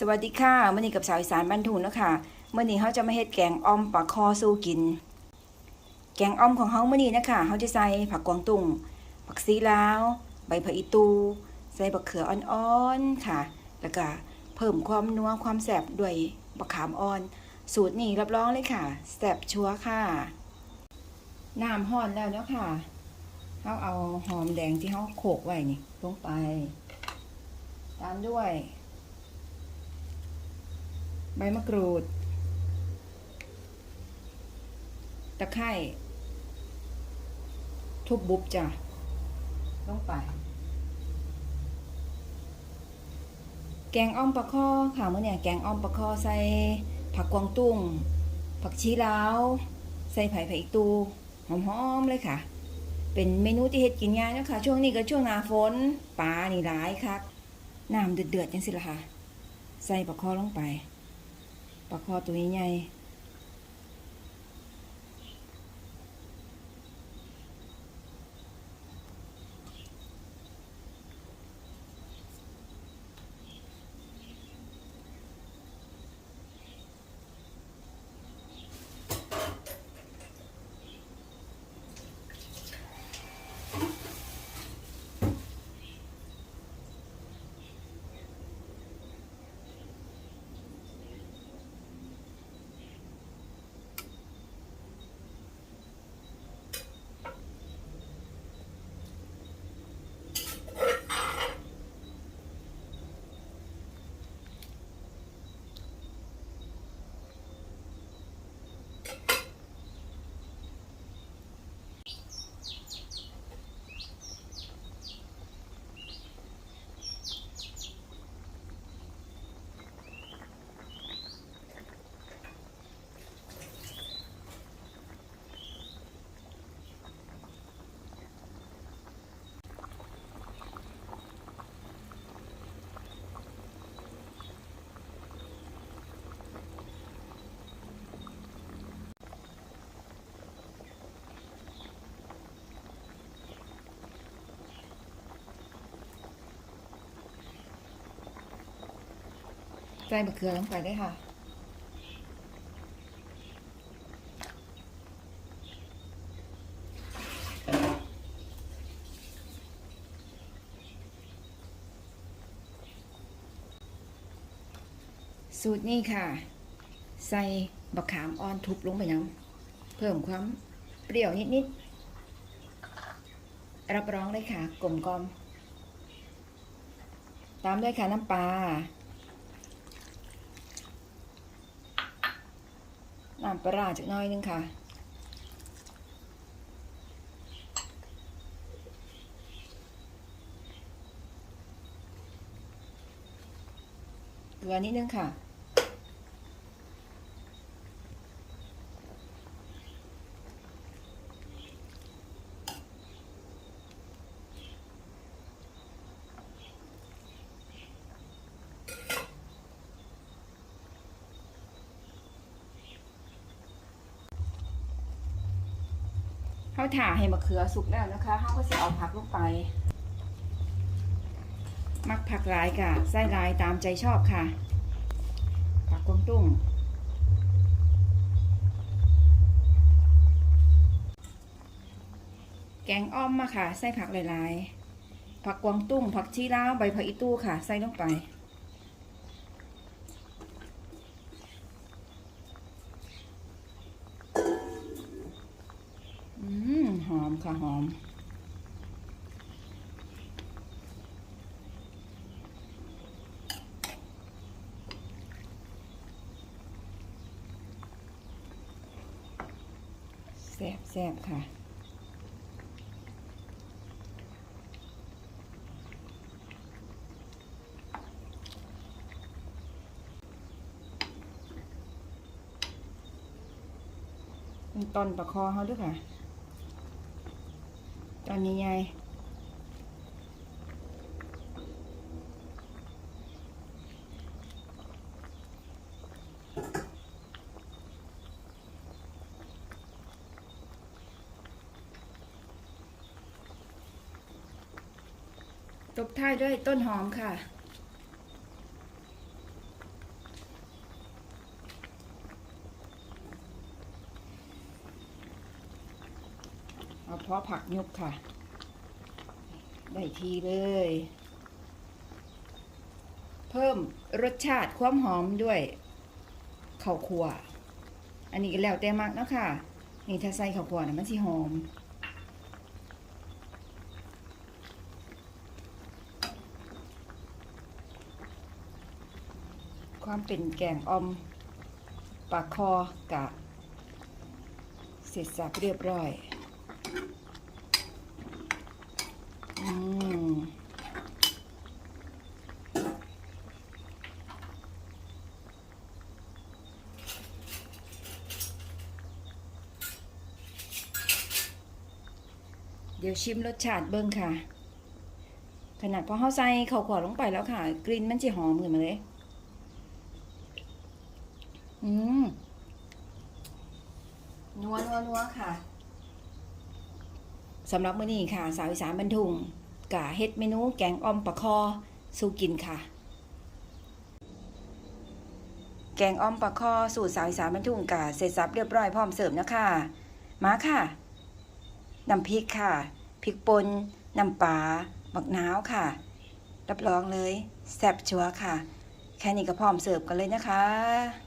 สวัสดีค่ะเมื่อนี้กับสาวอีสานบ้านทุนเนาะคะเมื่อนี้เขาจะมาเฮ็ดแกงอ่อมปลาคอสู้กิน แกงอ่อมของเขาเมื่อนี้นะคะเขาจะใส่ผักกวางตุ้งผักซีลาว ใบผักอีตู ใส่บักเขืออ่อนๆค่ะ แล้วก็เพิ่มความนัวความแซบด้วยบักขามอ่อน สูตรนี้รับรองเลยค่ะแซบชัวค่ะน้ำห้อนแล้วเนาะค่ะเขาเอาหอมแดงที่เขาโขลกไว้นี่ลงไป ตามด้วย ใบมะกรูด ตะไคร้ทุบบุบจ้ะลงไป แกงอ้อมปลาข้อค่ะเมื่อเนี่ยแกงอ้อมปลาข้อใส่ผักกวางตุ้ง ผักชีลาว ใส่ไผ่ไผ่อีกตูหอมๆเลยค่ะ เป็นเมนูที่เฮ็ดกินง่ายนะคะ ช่วงนี้ก็ช่วงหนาฝนปลานี่ร้ายคักน้ำเดือดๆจังสิละค่ะ ใส่ปลาข้อลงไป ปลาคอตัวใหญ่ ใส่มะเขือลงไปได้ค่ะ สูตรนี้ค่ะ ใส่บักขามอ่อนทุบลงไปน้ำเพิ่มความเปรี้ยวนิดๆ รับรองเลยค่ะ กลมกลอม ตามด้วยค่ะน้ำปลา น้ำปลาจากน้อยนึงค่ะเกลือนิดนึงค่ะ ถ่าให้มะเขือสุกแล้วนะคะเขาก็จะเอาผักลงไป มักผักหลายค่ะไส้ลายตามใจชอบค่ะ ผักกวางตุ้งแกงอ้อมมาค่ะ ใส่ผักหลายๆ ผักกวางตุ้ง ผักชีลาว ใบผักอีตู้ค่ะ ใส่ลงไป อืม ห อมค่ะหอม แซ่บแซ่บค่ะตอนประคอเขาด้วยค่ะ อนนี้ไงตบท้ายด้วยต้นหอมค่ะ เอาเพาะผักยุบค่ะ ได้ทีเลย เพิ่มรสชาติความหอมด้วยข้าวคั่วอันนี้ก็แล้วแต่มักนะค่ะนี่ถ้าใส่ข้าวคั่วนะมันสิหอมความเป็นแกงออมปลาคอกะ เสร็จสับเรียบร้อย อืม เดี๋ยวชิมรสชาติเบิ้งค่ะ ขนาดพอเขาใส่ข้าวขวดลงไปแล้วค่ะ กลิ่นมันจะหอมขึ้นมาเลย อืมนัวนัวนัวค่ะสำหรับมื้อนี้ค่ะ สาวอีสานบรรทุงกะเฮ็ดเมนูแกงอ่อมปลาคอสู่กินค่ะ แกงอ่อมปลาคอสูตรสาวอีสานบรรทุงกะเสร็จสับเรียบร้อยพร้อมเสิร์ฟนะคะมาค่ะ น้ำพริกค่ะ พริกป่นน้ำปลาบักนาวค่ะ รับรองเลย แซ่บชัวร์ค่ะ แค่นี้ก็พร้อมเสิร์ฟกันเลยนะคะ